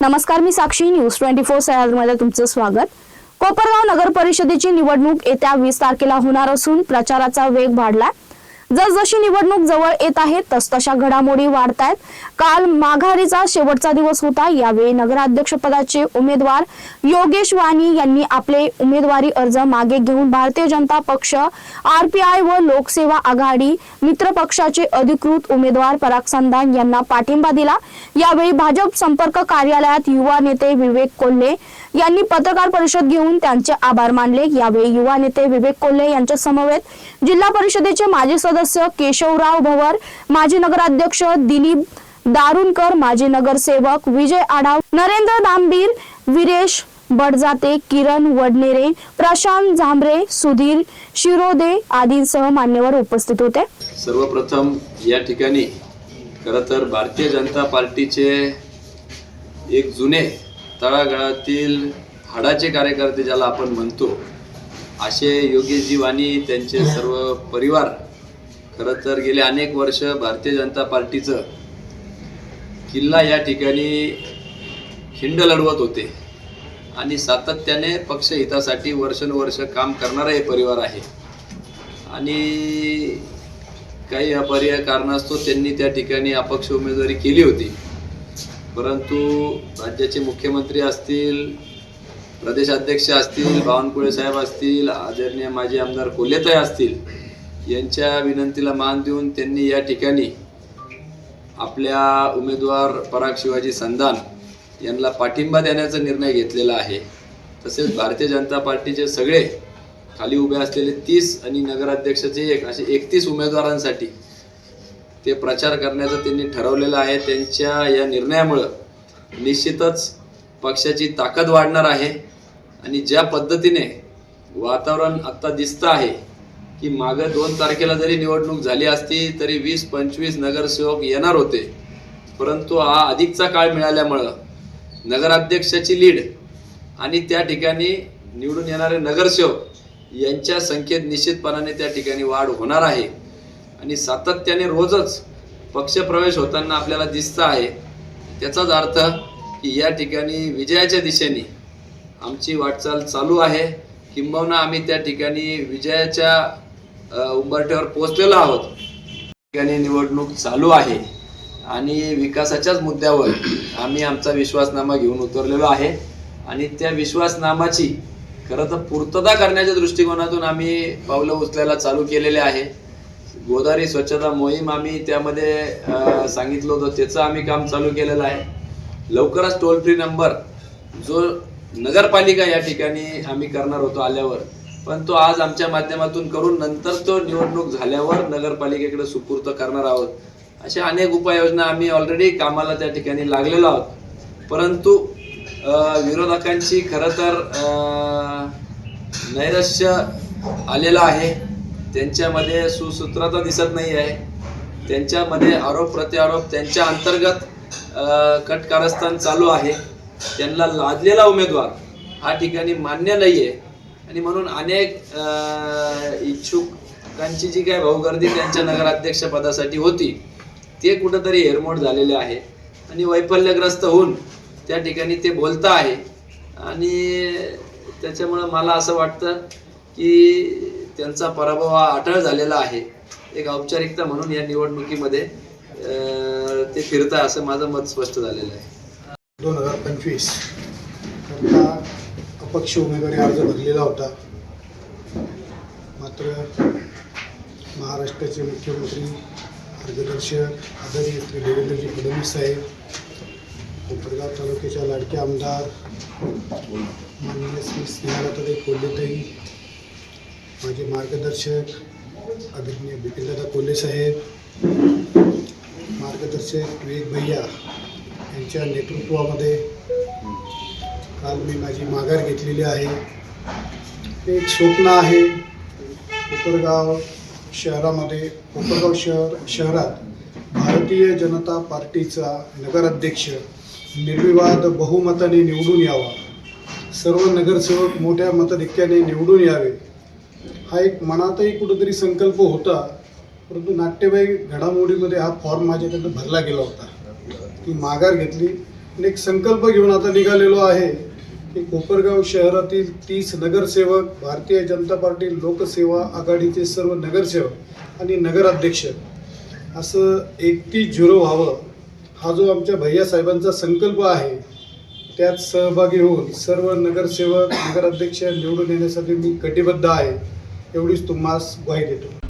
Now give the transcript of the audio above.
नमस्कार मी Sakshi. News twenty फोरमध्ये तुमचं स्वागत. कोपरगाव नगर परिषदेची निवडणूक येत्या वीस तारखेला होणार असून प्रचाराचा वेग वाढला जसजशी निवडणूक जवळ येत आहे तसतशा घडामोडी वाढत आहेत काल माघारीचा शेवटचा दिवस होता. यावेळी नगराध्यक्षपदाचे उमेदवार योगेश वाणी यांनी आपले उमेदवारी अर्ज मागे घेऊन भारतीय जनता पक्ष आरपीआय व लोकसेवा आघाडी मित्र पक्षाचे अधिकृत उमेदवार पराग संधान यांना पाठिंबा दिला. यावेळी भाजप संपर्क कार्यालयात युवा नेते विवेक कोल्हे यांनी पत्रकार परिषद घेऊन त्यांचे आभार मानले. यावेळी युवा नेते विवेक कोल्हे यांच्या समवेत जिल्हा परिषदेचे माजी सदस्य केशवराव भवर माजी नगराध्यक्ष दिलीप दारुणकर माजी नगरसेवक विजय आढाव नरेंद्र दांबीर विरेश बडजाते किरण वडनेरे प्रशांत झांबरे सुधीर शिरोदे आदींसह मान्यवर उपस्थित होते. सर्वप्रथम या ठिकाणी खरं तर भारतीय जनता पार्टीचे एक जुने तळागाळातील हाडाचे कार्यकर्ते ज्याला आपण म्हणतो असे योगेशजी वाणी त्यांचे सर्व परिवार खरं तर गेले अनेक वर्ष भारतीय जनता पार्टीचं किल्ला या ठिकाणी खिंड लढवत होते. आणि सातत्याने पक्ष हितासाठी वर्षानुवर्ष काम करणारा हे परिवार आहे. आणि काही अपर्याय कारणास्तव त्यांनी त्या ठिकाणी अपक्ष उमेदवारी केली होती. परंतु राज्याचे मुख्यमंत्री असतील प्रदेशाध्यक्ष असतील बावनकुळे साहेब असतील आदरणीय माजी आमदार कोल्हेताई असतील यांच्या विनंतीला मान देऊन त्यांनी या ठिकाणी आपल्या उमेदवार पराग शिवाजी संधान यांना पाठिंबा देण्याचा निर्णय घेतलेला आहे. तसेच भारतीय जनता पार्टीचे सगळे खाली उभे असलेले तीस आणि नगराध्यक्षाचे एक असे एकतीस उमेदवारांसाठी ते प्रचार करण्याचं त्यांनी ठरवलेलं आहे. त्यांच्या या निर्णयामुळं निश्चितच पक्षाची ताकद वाढणार आहे. आणि ज्या पद्धतीने वातावरण आत्ता दिसतं आहे की मागं दोन तारखेला जरी निवडणूक झाली असती तरी वीस पंचवीस नगरसेवक येणार होते. परंतु हा अधिकचा काळ मिळाल्यामुळं नगराध्यक्षाची लीड आणि त्या ठिकाणी निवडून येणारे नगरसेवक यांच्या संख्येत निश्चितपणाने त्या ठिकाणी वाढ होणार आहे. आणि सातत्याने रोजच पक्षप्रवेश होताना आपल्याला दिसतं आहे. त्याचाच अर्थ की या ठिकाणी विजयाच्या दिशेने आमची वाटचाल चालू आहे. किंबहुना आम्ही त्या ठिकाणी विजयाच्या उंबरठ्यावर पोहोचलेलो आहोत. ठिकाणी निवडणूक चालू आहे आणि विकासाच्याच मुद्द्यावर आम्ही आमचा विश्वासनामा घेऊन उतरलेलो आहे. आणि त्या विश्वासनामाची खरं तर पूर्तता करण्याच्या दृष्टिकोनातून आम्ही पावलं उचलायला चालू केलेले आहे. गोदावरी स्वच्छता मोहीम आम्ही त्यामध्ये सांगितलं होतं त्याचं आम्ही काम चालू केलेलं आहे. लवकरच टोल फ्री नंबर जो नगरपालिका या ठिकाणी आम्ही करणार होतो आल्यावर पण तो आज आमच्या माध्यमातून करून नंतर तो निवडणूक झाल्यावर नगरपालिकेकडे सुपूर्त करणार आहोत. अशा अनेक उपाययोजना आम्ही ऑलरेडी कामाला त्या ठिकाणी लागलेलो आहोत. परंतु विरोधकांची खरं तर नैराश्य आलेलं आहे. त्यांच्यामध्ये सुसूत्रता दिसत नाही आहे. त्यांच्यामध्ये आरोप प्रत्यारोप त्यांच्या अंतर्गत कटकारस्थान चालू आहे. त्यांना लादलेला उमेदवार हा ठिकाणी मान्य नाही आहे आणि म्हणून अनेक इच्छुकांची जी काय भाऊगर्दी त्यांच्या नगराध्यक्ष पदासाठी होती ते कुठंतरी हेरमोड झालेले आहे. आणि वैफल्यग्रस्त होऊन त्या ठिकाणी ते बोलतं आहे. आणि त्याच्यामुळं मला असं वाटतं की त्यांचा पराभव हा अटळ झालेला आहे. एक औपचारिकता म्हणून या निवडणुकीमध्ये ते फिरतं आहे असं माझं मत स्पष्ट झालेलं आहे. दोन हजार पंचवीस. अपक्ष उमेदवारी अर्ज भरलेला होता. मात्र महाराष्ट्राचे मुख्यमंत्री मार्गदर्शक आदरणीय श्री देवेंद्रजी फडणवीस साहेब कोपरगाव तालुक्याच्या लाडके आमदार माननीय श्री स्नेहालताई कोल्हेताई माझे मार्गदर्शक आदरणीय बिपिनदादा कोल्हे साहेब मार्गदर्शक विवेक भैया यांच्या नेतृत्वामध्ये काल मी माझी माघार घेतलेली आहे. एक स्वप्न आहे. कोपरगाव शहरामध्ये कोपरगाव शहर शहरात भारतीय जनता पार्टीचा नगराध्यक्ष निर्विवाद बहुमताने निवडून यावा. सर्व नगरसेवक मोठ्या मतधिक्याने निवडून यावे. हा एक मनातही कुठंतरी संकल्प होता परंतु नाट्यवाई घडामोडीमध्ये हा फॉर्म माझ्याकडनं भरला गेला होता. ती माघार घेतली आणि एक संकल्प घेऊन आता निघालेलो आहे. की कोपरगाव शहरातील तीस नगरसेवक भारतीय जनता पार्टी लोकसेवा आघाडीचे सर्व नगरसेवक आणि नगराध्यक्ष. असं एकतीस झिरो व्हावं हा जो आमच्या भैया साहेबांचा संकल्प आहे त्यात सहभागी होऊन सर्व नगरसेवक नगराध्यक्ष निवडून येण्यासाठी मी कटिबद्ध आहे एवढीच तुम्हाला ग्वाही देतो.